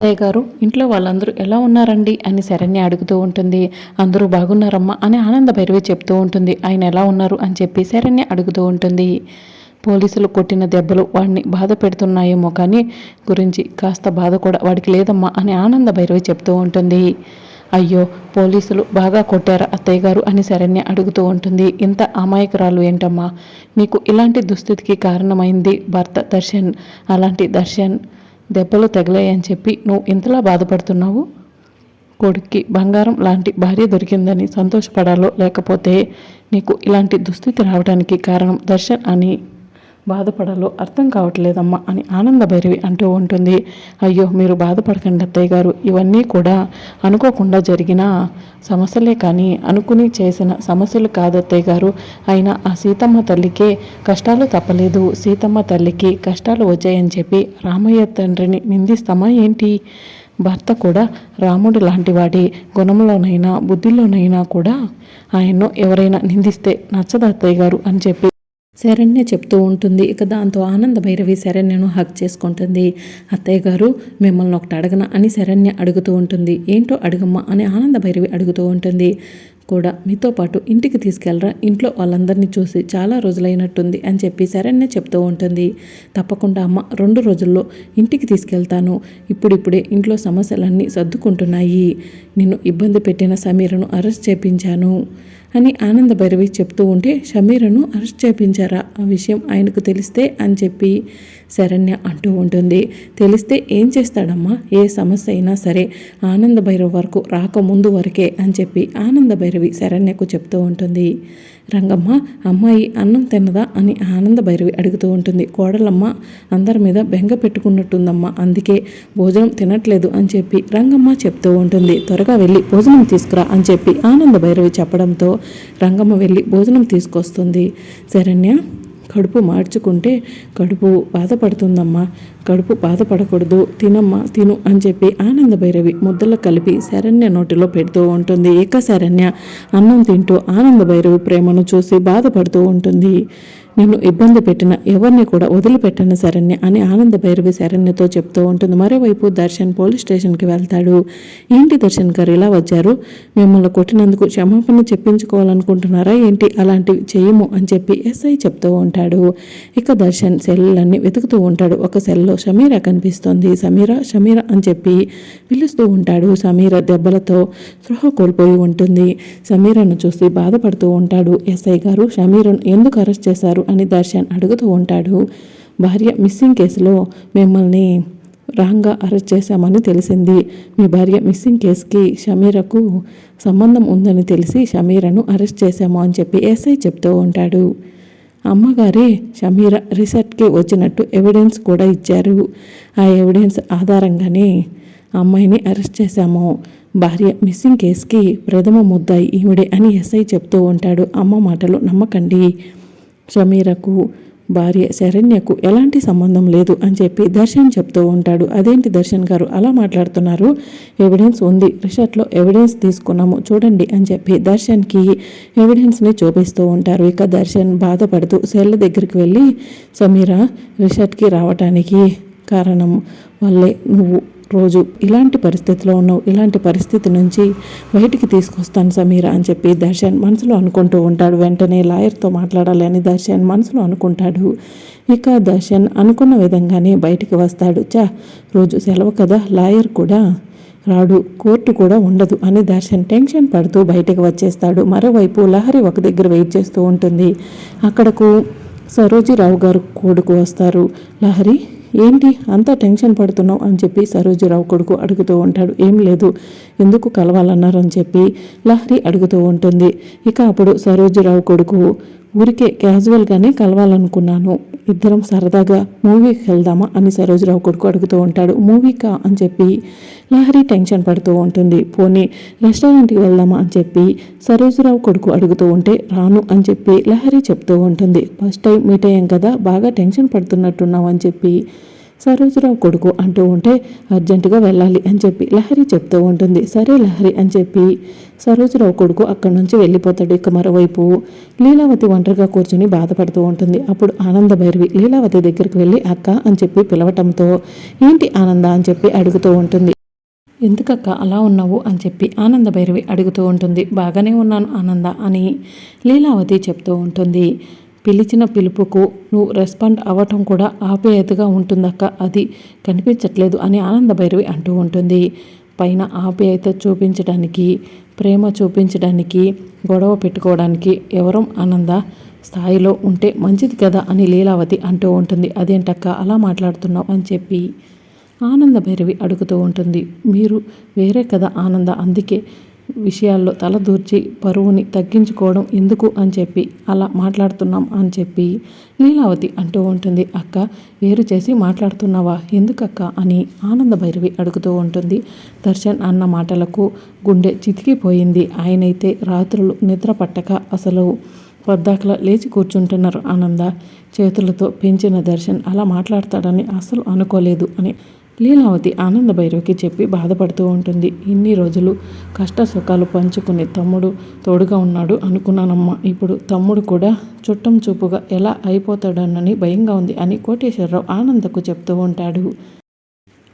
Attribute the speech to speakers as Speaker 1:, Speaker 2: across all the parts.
Speaker 1: అత్తయ్య గారు ఇంట్లో వాళ్ళందరూ ఎలా ఉన్నారండి? అని శరణ్య అడుగుతూ ఉంటుంది. అందరూ బాగున్నారమ్మా అని ఆనంద భైరవి చెప్తూ ఉంటుంది. ఆయన ఎలా ఉన్నారు? అని చెప్పి శరణ్య అడుగుతూ ఉంటుంది. పోలీసులు కొట్టిన దెబ్బలు వాడిని బాధ పెడుతున్నాయేమో కానీ గురించి కాస్త బాధ కూడా వాడికి లేదమ్మా అని ఆనంద భైరవి చెప్తూ ఉంటుంది. అయ్యో పోలీసులు బాగా కొట్టారా అత్తయ్య గారు? అని శరణ్య అడుగుతూ ఉంటుంది. ఇంత అమాయకురాలు ఏంటమ్మా? మీకు ఇలాంటి దుస్థితికి కారణమైంది భర్త దర్శన్. అలాంటి దర్శన్ దెబ్బలు తగిలాయని చెప్పి నువ్వు ఇంతలా బాధపడుతున్నావు? కొడుక్కి బంగారం లాంటి భార్య దొరికిందని సంతోషపడాలో లేకపోతే నీకు ఇలాంటి దుస్థితి రావడానికి కారణం దర్శన్ అని బాధపడాలో అర్థం కావట్లేదమ్మా అని ఆనంద భైరవి అంటూ ఉంటుంది. అయ్యో మీరు బాధపడకండి అత్తయ్య గారు. ఇవన్నీ కూడా అనుకోకుండా జరిగిన సమస్యలే కానీ అనుకుని చేసిన సమస్యలు కాదు అత్తయ్య గారు. అయినా ఆ సీతమ్మ తల్లికే కష్టాలు తప్పలేదు. సీతమ్మ తల్లికి కష్టాలు వచ్చాయని చెప్పి రామయ్య తండ్రిని నిందిస్తామా ఏంటి? భర్త కూడా రాముడు లాంటివాడి గుణంలోనైనా బుద్ధిలోనైనా కూడా ఆయన్ను ఎవరైనా నిందిస్తే నచ్చదు అత్తయ్య గారు అని చెప్పి శరణ్య చెప్తూ ఉంటుంది. ఇక దాంతో ఆనంద భైరవి శరణ్యను హక్ చేసుకుంటుంది. అత్తయ్య గారు మిమ్మల్ని ఒకటి అడగన? అని శరణ్య అడుగుతూ ఉంటుంది. ఏంటో అడగమ్మా? అని ఆనంద భైరవి అడుగుతూ ఉంటుంది. కూడా మీతో పాటు ఇంటికి తీసుకెళ్ళరా? ఇంట్లో వాళ్ళందరినీ చూసి చాలా రోజులైనట్టుంది అని చెప్పి శరణ్య చెప్తూ ఉంటుంది. తప్పకుండా అమ్మ రెండు రోజుల్లో ఇంటికి తీసుకెళ్తాను. ఇప్పుడిప్పుడే ఇంట్లో సమస్యలన్నీ సర్దుకుంటున్నాయి. నిన్ను ఇబ్బంది పెట్టిన సమీరను అరెస్ట్ చేపించాను. అని ఆనంద భైరవి చెప్తూ ఉంటే షమీరను అరెస్ట్ చేపించారా? ఆ విషయం ఆయనకు తెలిస్తే అని చెప్పి శరణ్య అంటూ ఉంటుంది. తెలిస్తే ఏం చేస్తాడమ్మా? ఏ సమస్య అయినా సరే ఆనంద భైరవ్ వరకు రాకముందు వరకే అని చెప్పి ఆనంద భైరవి శరణ్యకు చెప్తూ ఉంటుంది. రంగమ్మ అమ్మాయి అన్నం తిన్నదా అని ఆనంద భైరవి అడుగుతూ ఉంటుంది. కోడలమ్మ అందరి మీద బెంగ పెట్టుకున్నట్టుందమ్మా. అందుకే భోజనం తినట్లేదు అని చెప్పి రంగమ్మ చెప్తూ ఉంటుంది. త్వరగా వెళ్ళి భోజనం తీసుకురా అని చెప్పి ఆనంద భైరవి చెప్పడంతో రంగమ్మ వెళ్ళి భోజనం తీసుకొస్తుంది. శరణ్య కడుపు మార్చుకుంటే కడుపు బాధపడుతుందమ్మా. కడుపు బాధపడకూడదు. తినమ్మా తిను అని చెప్పి ఆనంద భైరవి ముద్దలు కలిపి శరణ్య నోటిలో పెడుతూ ఉంటుంది. ఏక శరణ్య అన్నం తింటూ ఆనంద భైరవి ప్రేమను చూసి బాధపడుతూ ఉంటుంది. నిన్ను ఇబ్బంది పెట్టిన ఎవరిని కూడా వదిలిపెట్టను శరణ్య అని ఆనంద భైరవి శరణ్యతో చెప్తూ ఉంటుంది. మరోవైపు దర్శన్ పోలీస్ స్టేషన్కి వెళ్తాడు. ఏంటి దర్శన్ గారు ఇలా వచ్చారు? మిమ్మల్ని కొట్టినందుకు క్షమాపణ చెప్పించుకోవాలనుకుంటున్నారా? ఏంటి అలాంటివి చేయము అని చెప్పి ఎస్ఐ చెప్తూ ఉంటాడు. ఇక దర్శన్ సెల్లన్నీ వెతుకుతూ ఉంటాడు. ఒక సెల్లో సమీర కనిపిస్తుంది. సమీర సమీర అని చెప్పి పిలుస్తూ ఉంటాడు. సమీర దెబ్బలతో స్పృహ కోల్పోయి ఉంటుంది. సమీరను చూసి బాధపడుతూ ఉంటాడు ఎస్ఐ గారు. సమీరను ఎందుకు అరెస్ట్ చేశారు? అని దర్శన్ అడుగుతూ ఉంటాడు. భార్య మిస్సింగ్ కేసులో మిమ్మల్ని రాంగ్గా అరెస్ట్ చేశామని తెలిసింది. మీ భార్య మిస్సింగ్ కేసుకి షమీరకు సంబంధం ఉందని తెలిసి షమీరను అరెస్ట్ చేశాము అని చెప్పి ఎస్ఐ చెప్తూ ఉంటాడు. అమ్మగారే షమీర రిసార్ట్కి వచ్చినట్టు ఎవిడెన్స్ కూడా ఇచ్చారు. ఆ ఎవిడెన్స్ ఆధారంగానే అమ్మాయిని అరెస్ట్ చేశాము. భార్య మిస్సింగ్ కేసుకి ప్రథమ ముద్దాయి ఈవిడే అని ఎస్ఐ చెప్తూ ఉంటాడు. అమ్మ మాటలు నమ్మకండి. షమీరకు భార్య శరణ్యకు ఎలాంటి సంబంధం లేదు అని చెప్పి దర్శన్ చెప్తూ ఉంటాడు. అదేంటి దర్శన్ గారు అలా మాట్లాడుతున్నారు? ఎవిడెన్స్ ఉంది. రిషర్ట్లో ఎవిడెన్స్ తీసుకున్నాము. చూడండి అని చెప్పి దర్శన్కి ఎవిడెన్స్ని చూపిస్తూ ఉంటారు. ఇక దర్శన్ బాధపడుతూ సెల్ దగ్గరికి వెళ్ళి సమీర రిషర్ట్కి రావటానికి కారణం వల్లే నువ్వు రోజు ఇలాంటి పరిస్థితిలో ఉన్నావు ఇలాంటి పరిస్థితి నుంచి బయటికి తీసుకొస్తాను సమీర అని చెప్పి దర్శన్ మనసులో అనుకుంటూ ఉంటాడు. వెంటనే లాయర్తో మాట్లాడాలి అని దర్శన్ మనసులో అనుకుంటాడు. ఇక దర్శన్ అనుకున్న విధంగానే బయటికి వస్తాడు. చా రోజు సెలవు కదా లాయర్ కూడా రాడు కోర్టు కూడా ఉండదు అని దర్శన్ టెన్షన్ పడుతూ బయటకు వచ్చేస్తాడు. మరోవైపు లహరి ఒక దగ్గర వెయిట్ చేస్తూ ఉంటుంది. అక్కడకు సరోజీరావు గారు కొడుకు వస్తారు. లహరి? ఏంటి అంతా టెన్షన్ పడుతున్నావు అని చెప్పి సరోజురావు కొడుకు అడుగుతూ ఉంటాడు. ఏం లేదు ఎందుకు కలవాలన్నారు అని చెప్పి లహరి అడుగుతూ ఉంటుంది. ఇక అప్పుడు సరోజురావు కొడుకు ఊరికే క్యాజువల్గానే కలవాలనుకున్నాను. ఇద్దరం సరదాగా మూవీకి వెళ్దామా అని సరోజరావు కొడుకు అడుగుతూ ఉంటాడు. మూవీకా అని చెప్పి లహరి టెన్షన్ పడుతూ ఉంటుంది. పోనీ రెస్టారెంట్కి వెళ్దామా? అని చెప్పి సరోజరావు కొడుకు అడుగుతూ ఉంటే రాను అని చెప్పి లహరి చెప్తూ ఉంటుంది. ఫస్ట్ టైం మీట్ అయ్యాం కదా బాగా టెన్షన్ పడుతున్నట్టున్నావు అని చెప్పి సరోజరావు కొడుకు అంటూ ఉంటే అర్జెంటుగా వెళ్ళాలి అని చెప్పి లహరి చెప్తూ ఉంటుంది. సరే లహరి అని చెప్పి సరోజరావు కొడుకు అక్కడి నుంచి వెళ్ళిపోతాడు ఇక మరోవైపు. లీలావతి ఒంటరిగా కూర్చొని బాధపడుతూ ఉంటుంది. అప్పుడు ఆనంద భైరవి లీలావతి దగ్గరికి వెళ్ళి అక్క అని చెప్పి పిలవటంతో ఏంటి ఆనంద అని చెప్పి అడుగుతూ ఉంటుంది. ఎందుకక్క అలా ఉన్నావు అని చెప్పి ఆనంద భైరవి అడుగుతూ ఉంటుంది. బాగానే ఉన్నాను ఆనంద అని లీలావతి చెప్తూ ఉంటుంది. పిలిచిన పిలుపుకు నువ్వు రెస్పాండ్ అవ్వటం కూడా ఆప్యాయతగా ఉంటుందక్క. అది కనిపించట్లేదు అని ఆనంద భైరవి అంటూ ఉంటుంది. పైన ఆప్యాయత చూపించడానికి ప్రేమ చూపించడానికి గొడవ పెట్టుకోవడానికి ఎవరం ఆనంద స్థాయిలో ఉంటే మంచిది కదా అని లీలావతి అంటూ ఉంటుంది. అదేంటక్క? అలా మాట్లాడుతున్నావు? అని చెప్పి ఆనంద భైరవి అడుగుతూ ఉంటుంది. మీరు వేరే కదా ఆనంద? అందుకే విషయాల్లో తలదూర్చి పరువుని తగ్గించుకోవడం ఎందుకు అని చెప్పి అలా మాట్లాడుతున్నాం అని చెప్పి లీలావతి అంటూ ఉంటుంది. అక్క వేరు చేసి మాట్లాడుతున్నావా? ఎందుకక్క? అని ఆనంద భైరవి అడుగుతూ ఉంటుంది. దర్శన్ అన్న మాటలకు గుండె చితికిపోయింది. ఆయనైతే రాత్రులు నిద్ర పట్టక అసలు పద్దాకలా లేచి కూర్చుంటున్నారు ఆనంద. చేతులతో పెంచిన దర్శన్ అలా మాట్లాడతాడని అసలు అనుకోలేదు అని లీలావతి ఆనందభైరవికి చెప్పి బాధపడుతూ ఉంటుంది. ఇన్ని రోజులు కష్ట సుఖాలు పంచుకుని తమ్ముడు తోడుగా ఉన్నాడు అనుకున్నానమ్మా. ఇప్పుడు తమ్ముడు కూడా చుట్టం చూపుగా ఎలా అయిపోతాడనని భయంగా ఉంది అని కోటేశ్వరరావు ఆనందకు చెప్తూ ఉంటాడు.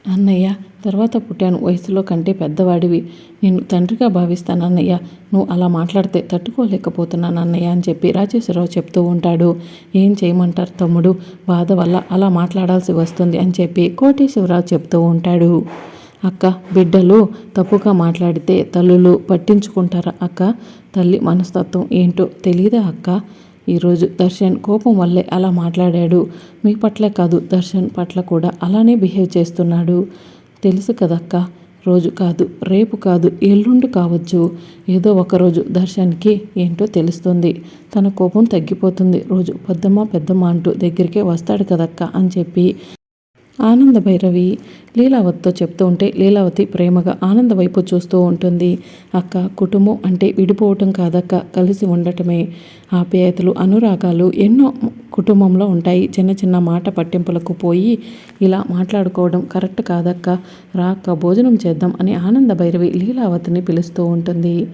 Speaker 1: అన్నయ్య తర్వాత పుట్టాను. వయసులో కంటే పెద్దవాడివి. నేను తండ్రిగా భావిస్తాను అన్నయ్య. నువ్వు అలా మాట్లాడితే తట్టుకోలేకపోతున్నాను అన్నయ్య అని చెప్పి రాజేశ్వరరావు చెప్తూ ఉంటాడు. ఏం చేయమంటారు తమ్ముడు? బాధ వల్ల అలా మాట్లాడాల్సి వస్తుంది అని చెప్పి కోటేశ్వరరావు చెప్తూ ఉంటాడు. అక్క బిడ్డలు తప్పుగా మాట్లాడితే తల్లులు పట్టించుకుంటారా అక్క? తల్లి మనస్తత్వం ఏంటో తెలియదా అక్క? ఈరోజు దర్శన్ కోపం వల్లే అలా మాట్లాడాడు. మీ పట్లే కాదు దర్శన్ పట్ల కూడా అలానే బిహేవ్ చేస్తున్నాడు. తెలుసు కదక్క రోజు కాదు రేపు కాదు ఎల్లుండి కావచ్చు. ఏదో ఒకరోజు దర్శన్కి ఏంటో తెలుస్తుంది. తన కోపం తగ్గిపోతుంది. రోజు పెద్దమ్మ పెద్దమ్మ అంటూ దగ్గరికే వస్తాడు కదక్క అని చెప్పి ఆనంద భైరవి లీలావతితో చెప్తూ ఉంటే లీలావతి ప్రేమగా ఆనంద వైపు చూస్తూ ఉంటుంది. అక్క కుటుంబం అంటే విడిపోవటం కాదక్క కలిసి ఉండటమే. ఆప్యాయతలు అనురాగాలు ఎన్నో కుటుంబంలో ఉంటాయి. చిన్న చిన్న మాట పట్టింపులకు పోయి ఇలా మాట్లాడుకోవడం కరెక్ట్ కాదక్క. రాక్క భోజనం చేద్దాం అని ఆనంద భైరవి లీలావతిని పిలుస్తూ ఉంటుంది.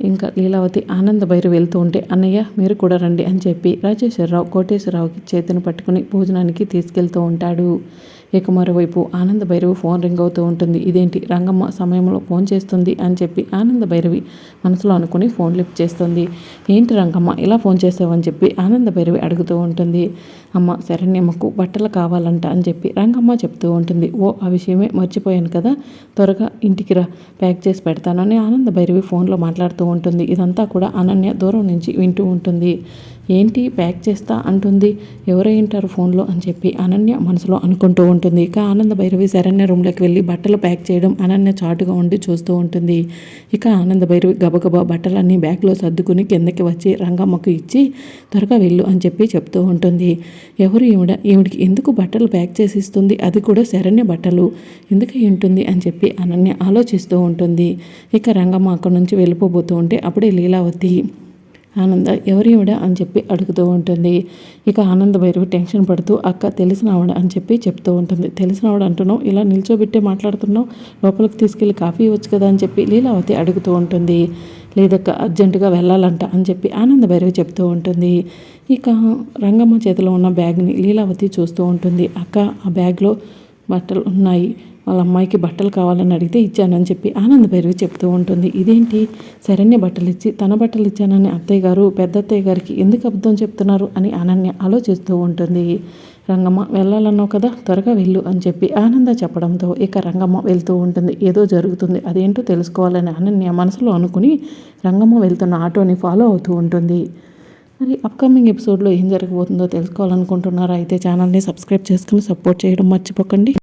Speaker 1: ఇంకా లీలావతి ఆనంద భైరవి వెళ్తూ ఉంటే అన్నయ్య మీరు కూడా రండి అని చెప్పి రాజేశ్వరరావు కోటేశ్వరరావుకి చేతిని పట్టుకుని భోజనానికి తీసుకెళ్తూ ఉంటాడు. ఇక మరోవైపు ఆనంద భైరవి ఫోన్ రింగ్ అవుతూ ఉంటుంది. ఇదేంటి? రంగమ్మ సమయంలో ఫోన్ చేస్తుంది అని చెప్పి ఆనంద భైరవి మనసులో అనుకుని ఫోన్ లిఫ్ట్ చేస్తుంది. ఏంటి రంగమ్మ ఇలా ఫోన్ చేసావని చెప్పి ఆనంద భైరవి అడుగుతూ ఉంటుంది. అమ్మ శరణ్యమ్మకు బట్టలు కావాలంట అని చెప్పి రంగమ్మ చెప్తూ ఉంటుంది. ఓ ఆ విషయమే మర్చిపోయాను కదా. త్వరగా ఇంటికి రా ప్యాక్ చేసి పెడతానని ఆనంద భైరవి ఫోన్లో మాట్లాడుతూ ఉంటుంది. ఇదంతా కూడా అనన్య దూరం నుంచి వింటూ ఉంటుంది. ఏంటి ప్యాక్ చేస్తా అంటుంది. ఎవరై ఉంటారు ఫోన్లో అని చెప్పి అనన్య మనసులో అనుకుంటూ ఉంటుంది. ఇక ఆనంద భైరవి శరణ్య రూమ్లోకి వెళ్ళి బట్టలు ప్యాక్ చేయడం అనన్య చాటుగా ఉండి చూస్తూ ఉంటుంది. ఇక ఆనంద భైరవి గబగబా బట్టలన్నీ బ్యాగ్లో సర్దుకుని కిందకి వచ్చి రంగమ్మకు ఇచ్చి త్వరగా వెళ్ళు అని చెప్పి చెప్తూ ఉంటుంది. ఎవరు ఈవిడ ఈవిడికి ఎందుకు బట్టలు ప్యాక్ చేసి ఇస్తుంది అది కూడా శరణ్య బట్టలు. ఎందుకు ఉంటుంది? అని చెప్పి అనన్య ఆలోచిస్తూ ఉంటుంది. ఇక రంగమ్మ అక్కడి నుంచి వెళ్ళిపోబోతూ ఉంటే అప్పుడే లీలావతి ఆనంద ఎవరివిడ అని చెప్పి అడుగుతూ ఉంటుంది. ఇక ఆనంద భైరవి టెన్షన్ పడుతూ అక్క తెలిసిన ఆవిడ అని చెప్పి చెప్తూ ఉంటుంది. తెలిసిన ఆవిడ అంటున్నావు ఇలా నిల్చోబెట్టే మాట్లాడుతున్నావు లోపలికి తీసుకెళ్ళి కాఫీ ఇవ్వచ్చు కదా అని చెప్పి లీలావతి అడుగుతూ ఉంటుంది. లేదక్క అర్జెంటుగా వెళ్ళాలంట అని చెప్పి ఆనంద భైరవి చెప్తూ ఉంటుంది. ఇక రంగమ్మ చేతిలో ఉన్న బ్యాగ్ని లీలావతి చూస్తూ ఉంటుంది. అక్క ఆ బ్యాగ్లో బట్టలు ఉన్నాయి. వాళ్ళ అమ్మాయికి బట్టలు కావాలని అడిగితే ఇచ్చానని చెప్పి ఆనంద భైరవి చెప్తూ ఉంటుంది. ఇదేంటి? శరణ్య బట్టలు ఇచ్చి తన బట్టలు ఇచ్చానని అత్తయ్య గారు పెద్ద అత్తయ్య గారికి ఎందుకు అబద్ధం చెప్తున్నారు? అని అనన్య ఆలోచిస్తూ ఉంటుంది. రంగమ్మ వెళ్ళాలన్నావు కదా త్వరగా వెళ్ళు అని చెప్పి ఆనంద చెప్పడంతో ఇక రంగమ్మ వెళ్తూ ఉంటుంది. ఏదో జరుగుతుంది అదేంటో తెలుసుకోవాలని అనన్య మనసులో అనుకుని రంగమ్మ వెళ్తున్న ఆటోని ఫాలో అవుతూ ఉంటుంది. మరి అప్కమింగ్ ఎపిసోడ్లో ఏం జరగబోతుందో తెలుసుకోవాలనుకుంటున్నారా? అయితే ఛానల్ని సబ్స్క్రైబ్ చేసుకుని సపోర్ట్ చేయడం మర్చిపోకండి.